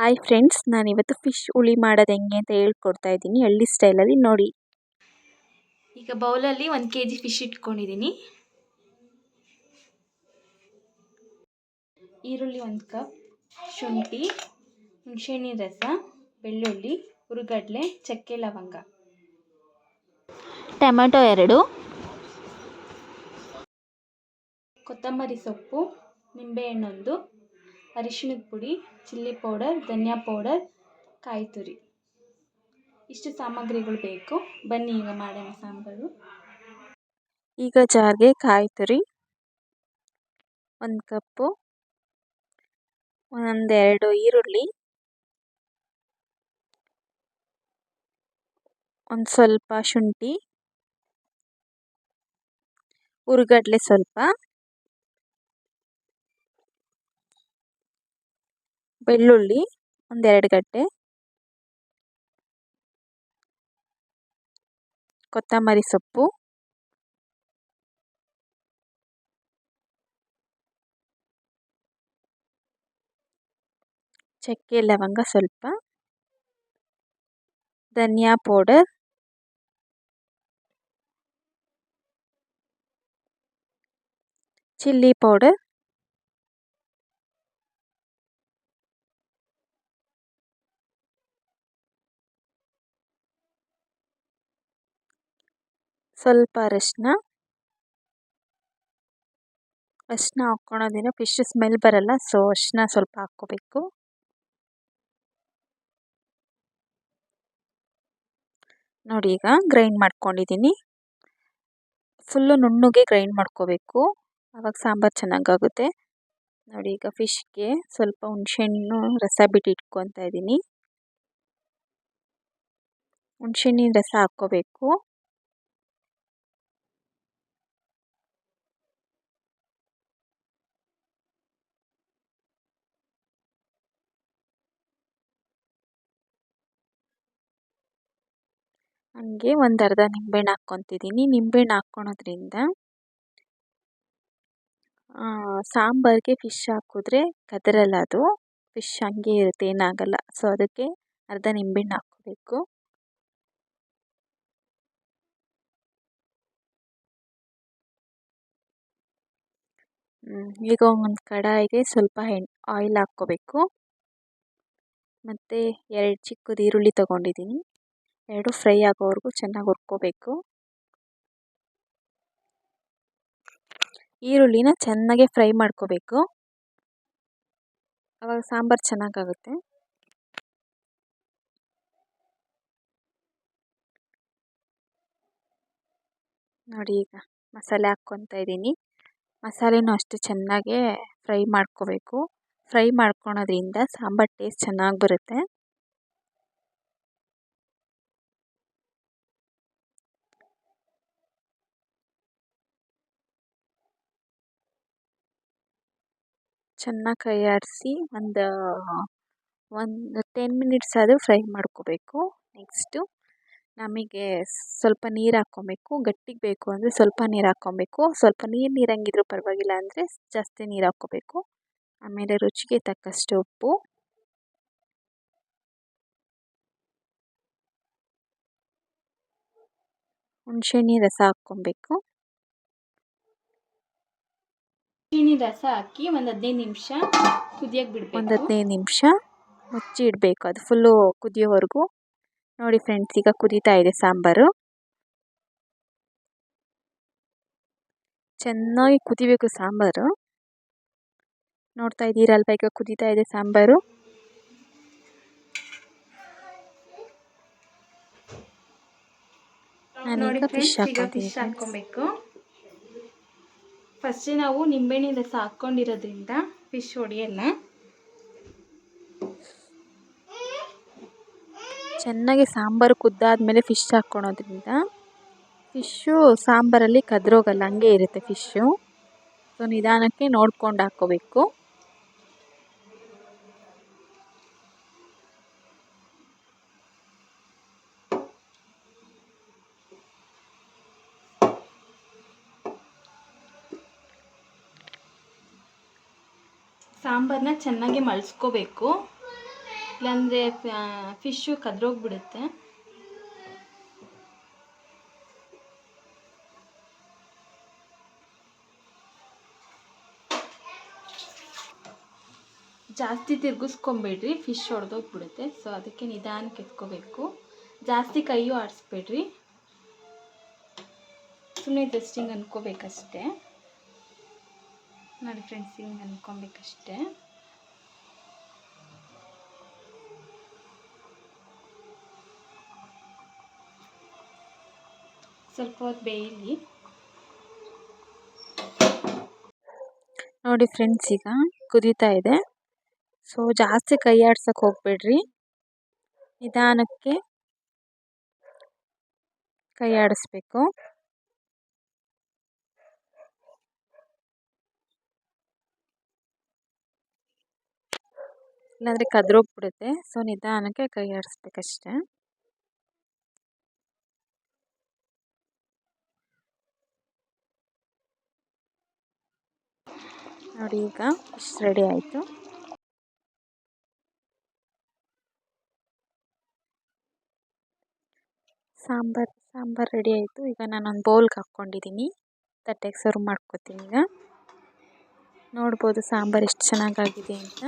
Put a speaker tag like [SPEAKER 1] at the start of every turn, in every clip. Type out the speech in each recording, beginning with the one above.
[SPEAKER 1] Hi friends ನಾನಿವತ್ತು fish ಹುಳಿ ಮಾಡೋದು ಹೆಂಗೆ ಅಂತ ಹೇಳ್ಕೊಡ್ತಾ ಇದ್ದೀನಿ. ಹಳ್ಳಿ ಸ್ಟೈಲಲ್ಲಿ ನೋಡಿ.
[SPEAKER 2] ಈಗ ಬೌಲಲ್ಲಿ ಒಂದು ಕೆ ಜಿ ಫಿಶ್ ಇಟ್ಕೊಂಡಿದ್ದೀನಿ ಈರುಳ್ಳಿ ಒಂದು ಕಪ್ ಶುಂಠಿ ಹುಣಸೆಹಣ್ಣಿನ ರಸ ಬೆಳ್ಳುಳ್ಳಿ ಹುರುಗಡ್ಲೆ ಚಕ್ಕೆ ಲವಂಗ. ಟೊಮೆಟೊ ಎರಡು. ಕೊತ್ತಂಬರಿ ಸೊಪ್ಪು ನಿಂಬೆಹಣ್ಣೊಂದು ಅರಿಶಿಣದ ಪುಡಿ, ಚಿಲ್ಲಿ ಪೌಡರ್, ಧನಿಯಾ ಪೌಡರ್, ಕಾಯಿ ತುರಿ. ಇಷ್ಟು ಸಾಮಗ್ರಿಗಳು ಬೇಕು. ಬನ್ನಿ ಈಗ ಮಾಡೋಣ ಸಾಂಬಾರು.
[SPEAKER 1] ಈಗ ಜಾರ್ಗೆ ಕಾಯಿ ತುರಿ, ಒಂದು ಕಪ್ಪು ಒಂದೆರಡು ಈರುಳ್ಳಿ, ಒಂದು ಸ್ವಲ್ಪ ಶುಂಠಿ ಹುರುಗಡ್ಲೆ ಸ್ವಲ್ಪ. ಬೆಳ್ಳುಳ್ಳಿ ಒಂದೆರಡು ಗಡ್ಡೆ ಕೊತ್ತಂಬರಿ ಸೊಪ್ಪು ಚಕ್ಕೆ ಲವಂಗ ಸ್ವಲ್ಪ ಧನಿಯಾ ಪೌಡರ್ ಚಿಲ್ಲಿ ಪೌಡರ್ ಸ್ವಲ್ಪ ಅರಶಿನ ಅರಿಶಿನ ಹಾಕ್ಕೊಳೋದ್ರಿಂದ ಫಿಶ್ ಸ್ಮೆಲ್ ಬರಲ್ಲ ಸೊ ಅರಿಶಿನ ಸ್ವಲ್ಪ ಹಾಕ್ಕೋಬೇಕು. ನೋಡಿ ಈಗ ಗ್ರೈಂಡ್ ಮಾಡ್ಕೊಂಡಿದ್ದೀನಿ. ಫುಲ್ಲು ನುಣ್ಣಗೆ ಗ್ರೈಂಡ್ ಮಾಡ್ಕೋಬೇಕು. ಆವಾಗ ಸಾಂಬಾರು ಚೆನ್ನಾಗಾಗುತ್ತೆ. ನೋಡಿ ಈಗ ಫಿಶ್ಗೆ ಸ್ವಲ್ಪ ಹುಣ್ಸೆಹಣ್ಣು ರಸ ಬಿಟ್ಟು ಇಟ್ಕೊತಾ ಇದ್ದೀನಿ. ಹುಣ್ಸೆಹಣ್ಣಿನ ರಸ ಹಾಕ್ಕೋಬೇಕು. ಹಂಗೆ ಒಂದು ಅರ್ಧ ನಿಂಬೆಹಣ್ಣು ಹಾಕ್ಕೊತಿದ್ದೀನಿ. ನಿಂಬೆಹಣ್ಣು ಹಾಕ್ಕೊಳೋದ್ರಿಂದ ಸಾಂಬಾರಿಗೆ ಫಿಶ್ ಹಾಕಿದ್ರೆ ಕದರಲ್ಲ ಅದು. ಫಿಶ್ ಹಂಗೆ ಇರುತ್ತೆ, ಏನಾಗಲ್ಲ. ಸೊ ಅದಕ್ಕೆ ಅರ್ಧ ನಿಂಬೆಹಣ್ಣು ಹಾಕ್ಕೋಬೇಕು. ಈಗ ಒಂದು ಕಡಾಯಿಗೆ ಸ್ವಲ್ಪ ಎಣ್ಣೆ ಆಯಿಲ್ ಹಾಕ್ಕೋಬೇಕು. ಮತ್ತು ಎರಡು ಚಿಕ್ಕದು ಈರುಳ್ಳಿ ತೊಗೊಂಡಿದ್ದೀನಿ. ಎರಡು ಫ್ರೈ ಆಗೋವರೆಗೂ ಚೆನ್ನಾಗಿ ಹುರ್ಕೋಬೇಕು. ಈರುಳ್ಳಿನ ಚೆನ್ನಾಗೆ ಫ್ರೈ ಮಾಡ್ಕೋಬೇಕು. ಆವಾಗ ಸಾಂಬಾರು ಚೆನ್ನಾಗಾಗುತ್ತೆ. ನೋಡಿ ಈಗ ಮಸಾಲೆ ಹಾಕ್ಕೊತಾ ಇದ್ದೀನಿ. ಮಸಾಲೆನೂ ಅಷ್ಟು ಚೆನ್ನಾಗೇ ಫ್ರೈ ಮಾಡ್ಕೋಬೇಕು. ಫ್ರೈ ಮಾಡ್ಕೊಳೋದ್ರಿಂದ ಸಾಂಬಾರು ಟೇಸ್ಟ್ ಚೆನ್ನಾಗಿ ಬರುತ್ತೆ. ಚೆನ್ನಾಗಿ ಕೈ ಆಡಿಸಿ ಒಂದು ಒಂದು ಟೆನ್ ಮಿನಿಟ್ಸ್ ಆದರೂ ಫ್ರೈ ಮಾಡ್ಕೋಬೇಕು. ನೆಕ್ಸ್ಟು ನಮಗೆ ಸ್ವಲ್ಪ ನೀರು ಹಾಕ್ಕೊಬೇಕು. ಗಟ್ಟಿಗೆ ಬೇಕು ಅಂದರೆ ಸ್ವಲ್ಪ ನೀರು ಹಾಕ್ಕೊಬೇಕು. ಸ್ವಲ್ಪ ನೀರು ನೀರಂಗಿದ್ರೂ ಪರವಾಗಿಲ್ಲ ಅಂದರೆ ಜಾಸ್ತಿ ನೀರು ಹಾಕ್ಕೋಬೇಕು. ಆಮೇಲೆ ರುಚಿಗೆ ತಕ್ಕಷ್ಟು ಉಪ್ಪು. ಹುಣ್ಸೆಹಣ್ಣಿನ ರಸ ಹಾಕ್ಕೊಬೇಕು.
[SPEAKER 2] ಹುಣಸೆಹಣ್ಣಿನ ರಸ ಹಾಕಿ ಒಂದು ಹದಿನೈದು ನಿಮಿಷ ಕುದಿಯೋಕೆ ಬಿಡಬೇಕು.
[SPEAKER 1] ಒಂದು ಹದಿನೈದು ನಿಮಿಷ ಮುಚ್ಚಿ ಇಡಬೇಕು. ಅದು ಫುಲ್ಲು ಕುದಿಯೋವರೆಗೂ. ನೋಡಿ ಫ್ರೆಂಡ್ಸ್ ಈಗ ಕುದೀತಾ ಇದೆ ಸಾಂಬಾರು. ಚೆನ್ನಾಗಿ ಕುದಿಬೇಕು ಸಾಂಬಾರು. ನೋಡ್ತಾ ಇದ್ದೀರಲ್ವ ಈಗ ಕುದೀತಾ ಇದೆ ಸಾಂಬಾರು. ನಾನು ಫಿಶ್
[SPEAKER 2] ಹಾಕೋಬೇಕು ಫಸ್ಟೇ ನಾವು ನಿಂಬೆಹಣ್ಣಿನ ರಸ ಹಾಕ್ಕೊಂಡಿರೋದ್ರಿಂದ ಫಿಶ್ ಹೊಡೆಯಲ್ಲ
[SPEAKER 1] ಚೆನ್ನಾಗಿ ಸಾಂಬಾರು ಕುದ್ದಾದ್ಮೇಲೆ ಫಿಶ್ ಹಾಕ್ಕೊಳೋದ್ರಿಂದ ಫಿಶ್ಶು ಸಾಂಬಾರಲ್ಲಿ ಕದ್ರೋಗಲ್ಲ, ಹಂಗೆ ಇರುತ್ತೆ ಫಿಶ್ಶು ಸೊ ನಿಧಾನಕ್ಕೆ ನೋಡ್ಕೊಂಡು ಹಾಕ್ಕೋಬೇಕು.
[SPEAKER 2] ಸಾಂಬಾರನ್ನ ಚೆನ್ನಾಗಿ ಮಳ್ಸ್ಕೋಬೇಕು ಇಲ್ಲಾಂದರೆ ಫಿಶ್ಶು ಕದ್ರೋಗ್ಬಿಡುತ್ತೆ. ಜಾಸ್ತಿ ತಿರ್ಗಿಸ್ಕೊಂಬೇಡ್ರಿ ಫಿಶ್ ಹೊಡೆದೋಗ್ಬಿಡುತ್ತೆ ಸೊ ಅದಕ್ಕೆ ನಿಧಾನಕ್ಕೆ ಎತ್ಕೋಬೇಕು ಜಾಸ್ತಿ ಕೈಯೂ ಆಡಿಸ್ಬೇಡ್ರಿ. ಸುಮ್ಮನೆ ಜಸ್ಟಿಂಗ್ ಅನ್ಕೋಬೇಕಷ್ಟೇ. ನೋಡಿ ಫ್ರೆಂಡ್ಸ್ ಹಿಂಗೆ ಅನ್ಕೊಬೇಕಷ್ಟೆ. ಸ್ವಲ್ಪ ಹೊತ್ತು ಬೇಯಲಿ.
[SPEAKER 1] ನೋಡಿ ಫ್ರೆಂಡ್ಸ್, ಈಗ ಕುದೀತಾ ಇದೆ. ಸೊ ಜಾಸ್ತಿ ಕೈ ಆಡ್ಸೋಕ್ಕೆ ಹೋಗ್ಬೇಡ್ರಿ. ನಿಧಾನಕ್ಕೆ ಕೈ ಆಡಿಸ್ಬೇಕು. ಇಲ್ಲಾಂದರೆ ಕದ್ರೋಗ್ಬಿಡುತ್ತೆ, ಸೊ ನಿಧಾನಕ್ಕೆ ಕೈ ಆಡಿಸ್ಬೇಕಷ್ಟೆ. ನೋಡಿ ಈಗ ಫಿಶ್ ರೆಡಿ ಆಯಿತು. ಸಾಂಬಾರು ಸಾಂಬಾರು ರೆಡಿ ಆಯಿತು. ಈಗ ನಾನೊಂದು ಬೌಲ್ಗೆ ಹಾಕ್ಕೊಂಡಿದ್ದೀನಿ ತಟ್ಟೆಗೆ ಸರ್ವ್ ಮಾಡ್ಕೊತೀನಿ ಈಗ. ನೋಡ್ಬೋದು ಸಾಂಬಾರು ಎಷ್ಟು ಚೆನ್ನಾಗಾಗಿದೆ ಅಂತ.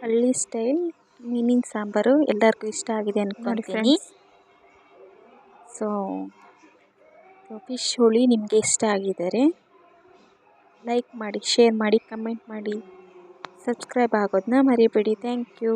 [SPEAKER 1] ಹಳ್ಳಿ ಸ್ಟೈಲ್ ಮೀನಿನ ಸಾಂಬಾರು ಎಲ್ಲರಿಗೂ ಇಷ್ಟ ಆಗಿದೆ ಅನ್ಕೊಂತೀನಿ. ಸೊ ಫಿಶ್ ಹುಳಿ ನಿಮಗೆ ಇಷ್ಟ ಆಗಿದ್ದಾರೆ ಲೈಕ್ ಮಾಡಿ ಶೇರ್ ಮಾಡಿ ಕಮೆಂಟ್ ಮಾಡಿ ಸಬ್ಸ್ಕ್ರೈಬ್ ಆಗೋದನ್ನ ಮರಿಬೇಡಿ. Thank you